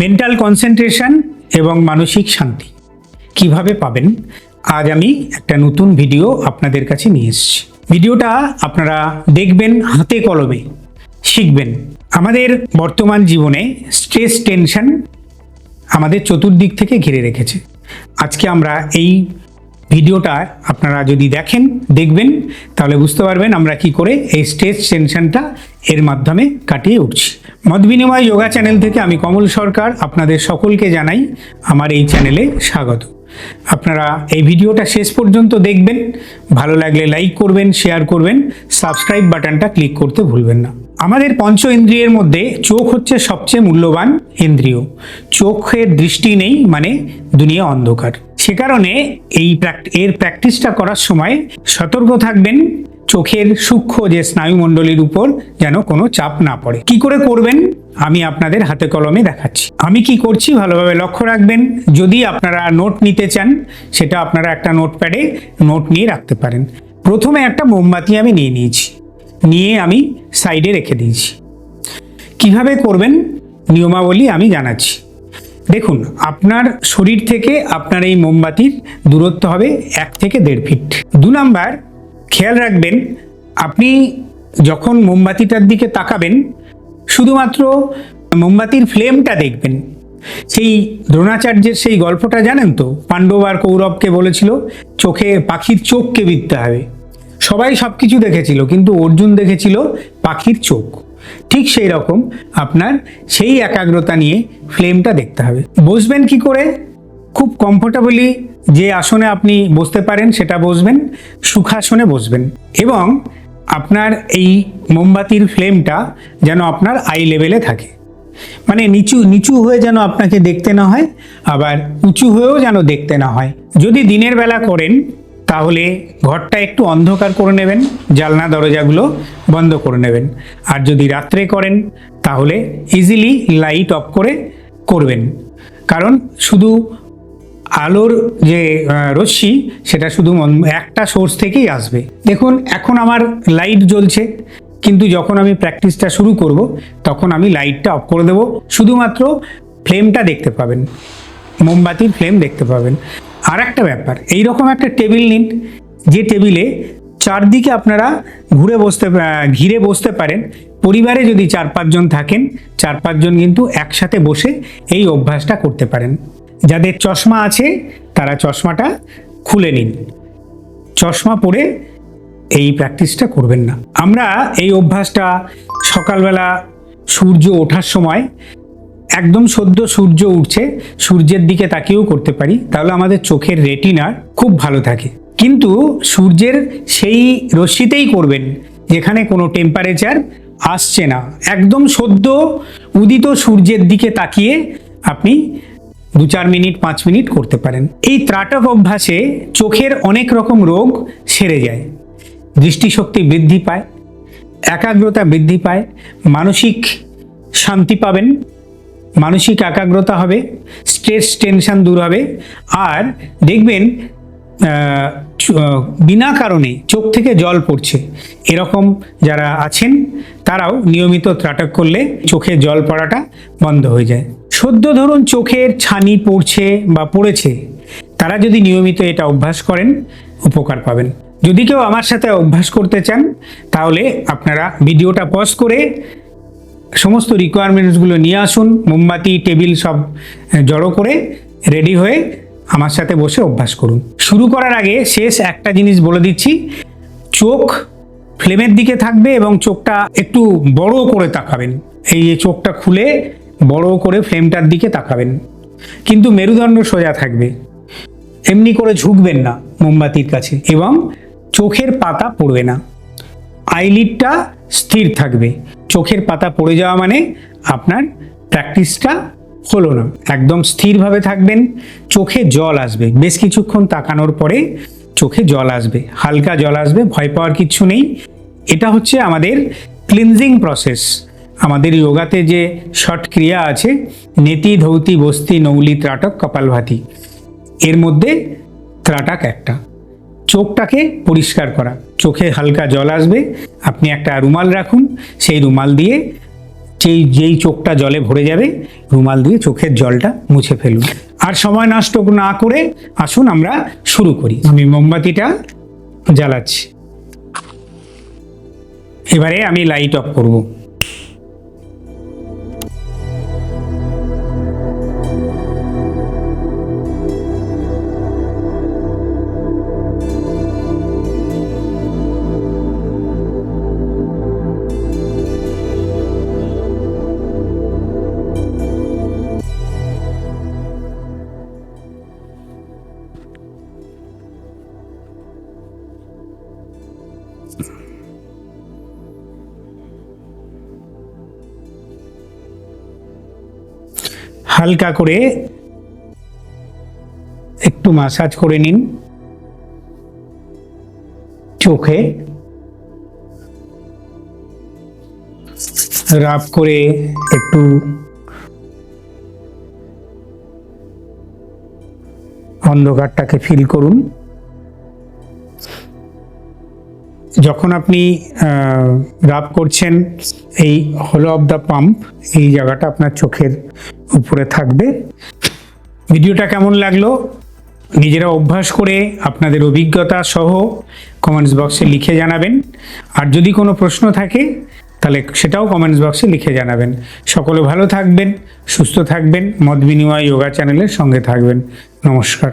Mental concentration এবং মানসিক শান্তি। কীভাবে পাবেন? আজ আমি একটা নতুন ভিডিও আপনাদের কাছে নিয়ে এসেছি। ভিডিওটা আপনারা দেখবেন হাতে কলমে, শিখবেন। আমাদের বর্তমান জীবনে স্ট্রেস টেনশন আমাদের চতুর্দিক থেকে ঘিরে রেখেছে। আজকে আমরা এই ভিডিওটা আপনারা যদি দেখেন, দেখবেন, তাহলে বুঝতে পারবেন আমরা কি করে এই স্ট্রেস টেনশনটা এর মাধ্যমে কাটিয়ে উঠছি। মত বিনিময় যোগা চ্যানেল থেকে আমি কমল সরকার আপনাদের সকলকে জানাই আমার এই চ্যানেলে স্বাগত। আপনারা এই ভিডিওটা শেষ পর্যন্ত দেখবেন, ভালো লাগলে লাইক করবেন, শেয়ার করবেন, সাবস্ক্রাইব বাটনটা ক্লিক করতে ভুলবেন না। আমাদের পঞ্চ ইন্দ্রিয়ের মধ্যে চোখ হচ্ছে সবচেয়ে মূল্যবান ইন্দ্রিয়। চোখের দৃষ্টি নেই মানে দুনিয়া অন্ধকার। সে কারণে এই এর প্র্যাকটিসটা করার সময় সতর্ক থাকবেন চোখের সূক্ষ্ম যে স্নায়ুমণ্ডলীর উপর যেন কোনো চাপ না পড়ে। কি করে করবেন? আমি আপনাদের হাতে কলমে দেখাচ্ছি। আমি কি করছি? ভালোভাবে লক্ষ্য রাখবেন। যদি আপনারা নোট নিতে চান, সেটা আপনারা একটা নোটপ্যাডে নোট নিয়ে রাখতে পারেন। প্রথমে একটা মোমবাতি আমি নিয়ে নিয়েছি। নিয়ে আমি সাইডে রেখে দিয়েছি। কীভাবে করবেন? নিয়মাবলী আমি জানাচ্ছি। দেখুন, আপনার শরীর থেকে আপনার এই মোমবাতির দূরত্ব হবে এক থেকে দেড় ফিট। দু নাম্বার খেয়াল রাখবেন, আপনি যখন মোমবাতিটার দিকে তাকাবেন, শুধুমাত্র মোমবাতির ফ্লেমটা দেখবেন। সেই দ্রোণাচার্যের সেই গল্পটা জানেন তো? পাণ্ডব আর কৌরবকে বলেছিল, চোখে পাখির চোখকে বিদতে হবে। সবাই সব কিছু দেখেছিল, কিন্তু অর্জুন দেখেছিল পাখির চোখ। ঠিক সেই রকম আপনার সেই একাগ্রতা নিয়ে ফ্লেমটা দেখতে হবে। বসবেন কি করে? খুব কমফোর্টেবলি যে আসনে আপনি বসতে পারেন সেটা বসবেন, সুখাসনে বসবেন এবং আপনার এই মোমবাতির ফ্লেমটা যেন আপনার আই লেভেলে থাকে। মানে নিচু নিচু হয়ে যেন আপনাকে দেখতে না হয়, আবার উঁচু হয়েও যেন দেখতে না হয়। যদি দিনের বেলা করেন, তাহলে ঘরটা একটু অন্ধকার করে নেবেন, জালনা দরজাগুলো বন্ধ করে নেবেন। আর যদি রাত্রে করেন, তাহলে ইজিলি লাইট অফ করে করবেন। কারণ শুধু আলোর যে রশ্মি, সেটা শুধু একটা সোর্স থেকেই আসবে। দেখুন, এখন আমার লাইট জ্বলছে, কিন্তু যখন আমি প্র্যাকটিসটা শুরু করব, তখন আমি লাইটটা অফ করে দেব। শুধুমাত্র ফ্লেমটা দেখতে পাবেন। মোমবাতির ফ্লেম দেখতে পাবেন। আর একটা ব্যাপার এই রকম একটা টেবিল নিন, যে টেবিলে চারদিকে আপনারা ঘুরে বসতে ঘিরে বসতে পারেন। পরিবারে যদি চার পাঁচজন থাকেন, চার পাঁচজন কিন্তু একসাথে বসে এই অভ্যাসটা করতে পারেন। যাদের চশমা আছে, তারা চশমাটা খুলে নিন। চশমা পরে এই প্র্যাকটিসটা করবেন না। আমরা এই অভ্যাসটা সকালবেলা সূর্য ওঠার সময়, একদম সদ্য সূর্য উঠছে, সূর্যের দিকে তাকিয়েও করতে পারি। তাহলে আমাদের চোখের রেটিনার খুব ভালো থাকে। কিন্তু সূর্যের সেই রশ্মিতেই করবেন, যেখানে কোনো টেম্পারেচার আসছে না। একদম সদ্য উদিত সূর্যের দিকে তাকিয়ে আপনি দু চার মিনিট, পাঁচ মিনিট করতে পারেন। এই ত্রাটক অভ্যাসে চোখের অনেক রকম রোগ সেরে যায়। দৃষ্টিশক্তি বৃদ্ধি পায়, একাগ্রতা বৃদ্ধি পায়, মানসিক শান্তি পাবেন, মানসিক একাগ্রতা হবে, স্ট্রেস, টেনশন দূর হবে, আর দেখবেন বিনা কারণে চোখ থেকে জল পড়ছে। এরকম যারা আছেন, তারাও নিয়মিত ত্রাটক করলে চোখে জল পড়াটা বন্ধ হয়ে যায়। সদ্য ধরুন চোখের ছানি পড়ছে বা পড়েছে, তারা যদি নিয়মিত এটা অভ্যাস করেন, উপকার পাবেন। যদি কেউ আমার সাথে অভ্যাস করতে চান, তাহলে আপনারা ভিডিওটা পজ করে সমস্ত রিকোয়ারমেন্টসগুলো নিয়ে আসুন, মোমবাতি, টেবিল সব জড়ো করে রেডি হয়ে আমার সাথে বসে অভ্যাস করুন। শুরু করার আগে শেষ একটা জিনিস বলে দিচ্ছি, চোখ ফ্লেমের দিকে থাকবে এবং চোখটা একটু বড় করে তাকাবেন। এই যে চোখটা খুলে বড় করে ফ্লেমটার দিকে তাকাবেন। কিন্তু মেরুদণ্ড সোজা থাকবে। এমনি করে ঝুঁকবেন না মোমবাতির কাছে এবং চোখের পাতা পড়বে না। আইলিডটা স্থির থাকবে। চোখের পাতা পড়ে যাওয়া মানে আপনার প্র্যাকটিসটা হলো না। একদম স্থিরভাবে থাকবেন, চোখে জল আসবে। বেশ কিছুক্ষণ তাকানোর পরে চোখে জল আসবে। হালকা জল আসবে, ভয় পাওয়ার কিচ্ছু নেই। এটা হচ্ছে আমাদের ক্লিনজিং প্রসেস আমাদের যোগাতে যে শর্ট ক্রিয়া আছে, নেতি, ধৌতি, বস্তি, নৌলি, ত্রাটক, কপালভাতি, এর মধ্যে ত্রাটাক একটা। চোখটাকে পরিষ্কার করা, চোখে হালকা জল আসবে, আপনি একটা রুমাল রাখুন, সেই রুমাল দিয়ে যেই যেই চোখটা জলে ভরে যাবে, রুমাল দিয়ে চোখের জলটা মুছে ফেলুন। আর সময় নষ্ট না করে আসুন আমরা শুরু করি। আমি মোমবাতিটা জ্বালাচ্ছি। এবারে আমি লাইট অফ করব। হালকা করে একটু মাসাজ করে নিন চোখে। রাব করে একটু অন্ধকারটাকে ফিল করুন। যখন আপনি রাব করছেন, এই হলো অফ দ্য পাম্প, এই জায়গাটা আপনার চোখের উপরে থাকবে। ভিডিওটা কেমন লাগল? নিজেরা অভ্যাস করে আপনাদের অভিজ্ঞতা সহ কমেন্টস বক্সে লিখে জানাবেন। আর যদি কোনো প্রশ্ন থাকে, তাহলে সেটাও কমেন্টস বক্সে লিখে জানাবেন। সকলে ভালো থাকবেন, সুস্থ থাকবেন, মত বিনিময় যোগা চ্যানেলের সঙ্গে থাকবেন। নমস্কার।